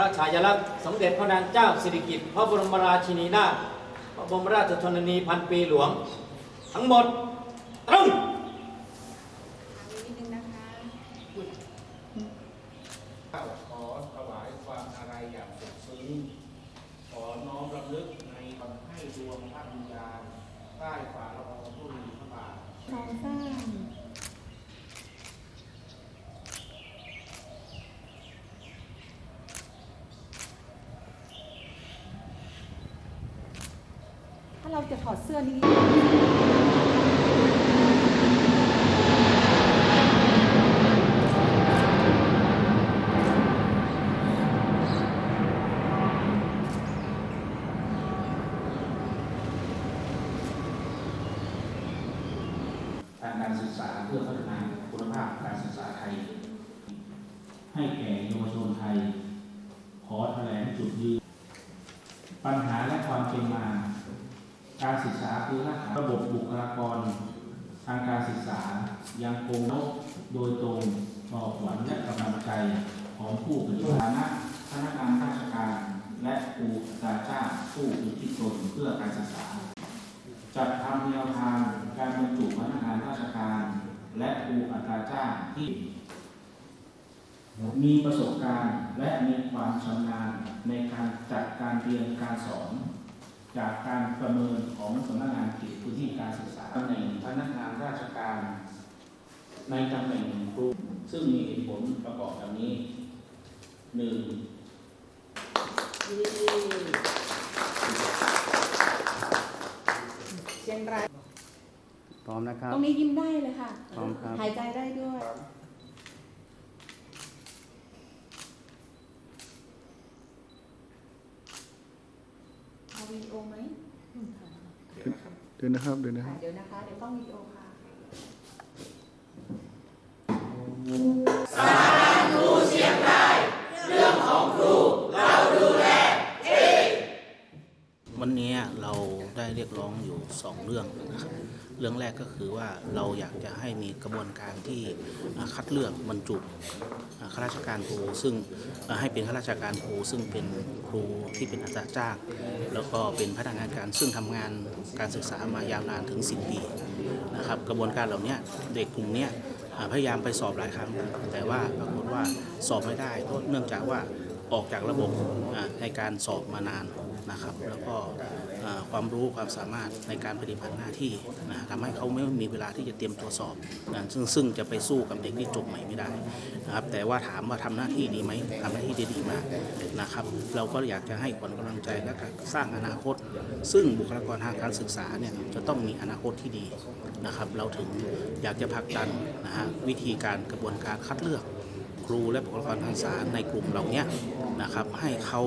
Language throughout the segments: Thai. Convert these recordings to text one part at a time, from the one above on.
ระฉายาลักษณ์สมเด็จพระนางเจ้าสิริกิติ์พระบรมราชินีนาถพระบรมราชชนนีพันปีหลวง ทั้งหมดตรงนิดนึงนะคะขอถวายความอาลัยอย่างสุดซึ้งขอน้อมรำลึกในคำให้ดวงพระวิญญาณใต้ฝ่าละอองธุลีพระบาท สองสาม ถ้า เราจะถอดเสื้อนี้ทางการศึกษาเพื่อพัฒนาคุณภาพการศึกษาไทย ให้แก่เยาวชนไทย ขอแถลงจุดยืนปัญหาและความเป็นมา การศึกษาคือรากฐานระบบบุคลากร ทางการศึกษายังคงนกโดยตรงต่อขวัญและกำลังใจของผู้ปฏิบัติหน้าพนักงานราชการ และครูอาจารย์จ้างผู้อุทิศตนเพื่อการศึกษา จัดทำแนวทางการบรรจุพนักงานราชการ และครูอัตราจ้างที่มีประสบการณ์และมีความชำนาญในการจัดการเรียนการสอน จากการประเมินของสำนักงานเขตพื้นที่การศึกษาตำแหน่งพนักงานราชการ ในตำแหน่งครูซึ่งมีเหตุผลประกอบดังนี้หนึ่งเชียงรายพร้อมนะครับ ตรงนี้ยิ้มได้เลยค่ะ พร้อมครับ หายใจได้ด้วย เอา วิดีโอไหมเดี๋ยวนะครับเดี๋ยวนะครับ เดี๋ยวนะคะ เดี๋ยวต้องวิดีโอค่ะ อยู่สองเรื่องนะครับเรื่องแรกก็คือว่าเราอยากจะให้มีกระบวนการที่คัดเลือกบรรจุข้าราชการครูซึ่งให้เป็นข้าราชการครูซึ่งเป็นครูที่เป็นอาจารย์จ้างแล้วก็เป็นพนักงานการซึ่งทำงานการศึกษามายาวนานถึง 10 ปีนะครับกระบวนการเหล่านี้เด็กกลุ่มนี้พยายามไปสอบหลายครั้ง แต่ว่าปรากฏว่าสอบไม่ได้เพราะเนื่องจากว่าออกจากระบบในการสอบมานาน นะครับ แล้วก็ความรู้ความสามารถในการปฏิบัติหน้าที่นะทำให้เขาไม่มีเวลาที่จะเตรียมตัวสอบนะซึ่งซึ่งจะไปสู้กับเด็กที่จบใหม่ไม่ได้นะครับ แต่ว่าถามว่าทำหน้าที่ดีไหมทำหน้าที่ได้ดีมากนะครับ เราก็อยากจะให้ขวัญกำลังใจและสร้างอนาคต ซึ่งบุคลากรทางการศึกษาเนี่ยจะต้องมีอนาคตที่ดีนะครับ เราถึงอยากจะผลักดันนะฮะวิธีการกระบวนการคัดเลือก รูและบุคลากรทางการในกลุ่มเหล่านี้นะครับให้เขา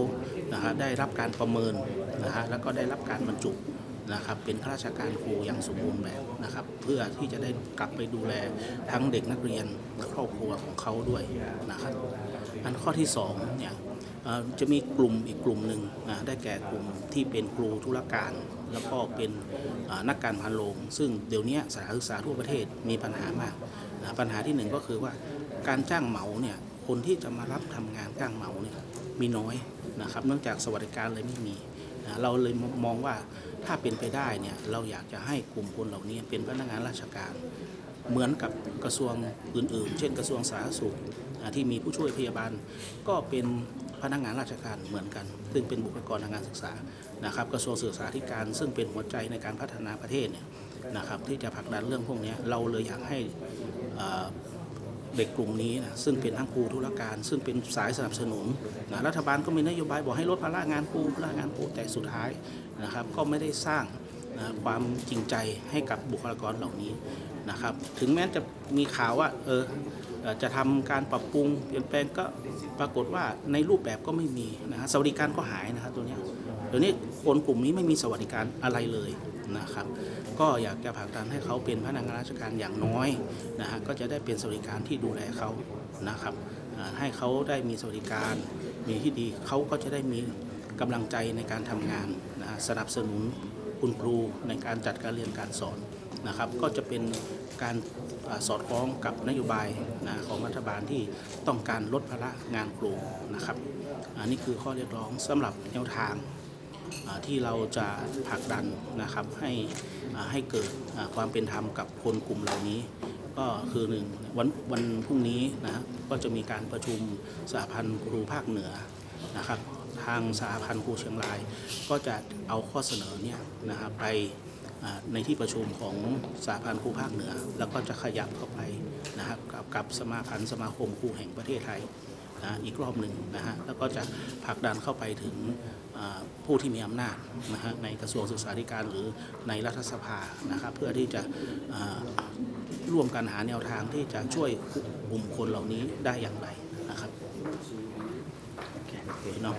นะฮะได้รับการประเมินนะฮะแล้วก็ได้รับการบรรจุนะครับเป็นข้าราชการครูอย่างสมบูรณ์แบบนะครับเพื่อที่จะได้กลับไปดูแลทั้งเด็กนักเรียนและครอบครัวของเขาด้วยนะครับอันข้อที่สองเนี่ยจะมีกลุ่มอีกกลุ่มหนึ่งนะได้แก่กลุ่มที่เป็นครูธุรการ แล้วก็เป็นนักการพันโรงซึ่งเดี๋ยวนี้สถานศึกษาทั่วประเทศมีปัญหามากนะปัญหาที่หนึ่งก็คือว่า การจ้างเหมาเนี่ยคนที่จะมารับทำงานจ้างเหมาเนี่ยมีน้อยนะครับ เนื่องจากสวัสดิการเลยไม่มีนะเราเลยมองว่าถ้าเป็นไปได้เนี่ยเราอยากจะให้กลุ่มคนเหล่านี้เป็นพนักงานราชการ เหมือนกับกระทรวงอื่นๆ เช่นกระทรวงสาธารณสุขที่มีผู้ช่วยพยาบาล ก็เป็นพนักงานราชการเหมือนกัน ซึ่งเป็นบุคลากรทางการศึกษานะครับ กระทรวงศึกษาธิการซึ่งเป็นหัวใจในการพัฒนาประเทศเนี่ยนะครับที่จะผลักดันเรื่องพวกนี้เราเลยอยากให้อ่า เด็กกลุ่มนี้นะซึ่งเป็นทั้งครูธุรการ ซึ่งเป็นสายสนับสนุนนะรัฐบาลก็มีนโยบายบอกให้ลดภาระงานครูภาระงานครูแต่สุดท้ายนะครับ ก็ไม่ได้สร้าง นะความจริงใจให้กับบุคลากรเหล่านี้นะครับ ถึงแม้จะมีข่าวว่าเออจะทำการปรับปรุงเปลี่ยนแปลงก็ปรากฏว่าในรูปแบบก็ไม่มีนะฮะสวัสดิการก็หายนะครับตัวเนี้ยเดี๋ยวนี้คนกลุ่มนี้ไม่มีสวัสดิการอะไรเลยนะครับ ก็อยากจะผลักดันให้เขาเป็นพนักงานราชการอย่างน้อยนะฮะก็จะได้เป็นสวัสดิการที่ดูแลเขานะครับให้เขาได้มีสวัสดิการมีที่ดีเขาก็จะได้มีกำลังใจในการทำงานนะสนับสนุน คุณครูในการจัดการเรียนการสอนนะครับ ก็จะเป็นการสอดคล้องกับนโยบายนะของรัฐบาลที่ต้องการลดภาระงานครูนะครับอันนี้คือข้อเรียกร้องสำหรับแนวทางที่เราจะผลักดันนะครับให้ให้เกิดความเป็นธรรมกับคนกลุ่มเหล่านี้ ก็คือหนึ่งวันวันพรุ่งนี้นะก็จะมีการประชุมสหพันธ์ครูภาคเหนือ นะครับทางสหพันธ์ครูเชียงราย ก็จะเอาข้อเสนอเนี่ยนะครับไปในที่ประชุมของสหพันธ์ครูภาคเหนือ แล้วก็จะขยับเข้าไปนะครับกับกับสมาพันธ์สมาคมครูแห่งประเทศไทยนะอีกรอบหนึ่งนะฮะแล้วก็จะผลักดันเข้าไปถึงผู้ที่มีอำนาจนะฮะในกระทรวงศึกษาธิการหรือในรัฐสภานะครับเพื่อที่จะร่วมกันหาแนวทางที่จะช่วยกลุ่มคนเหล่านี้ได้อย่างไรนะครับ โอเคเนาะ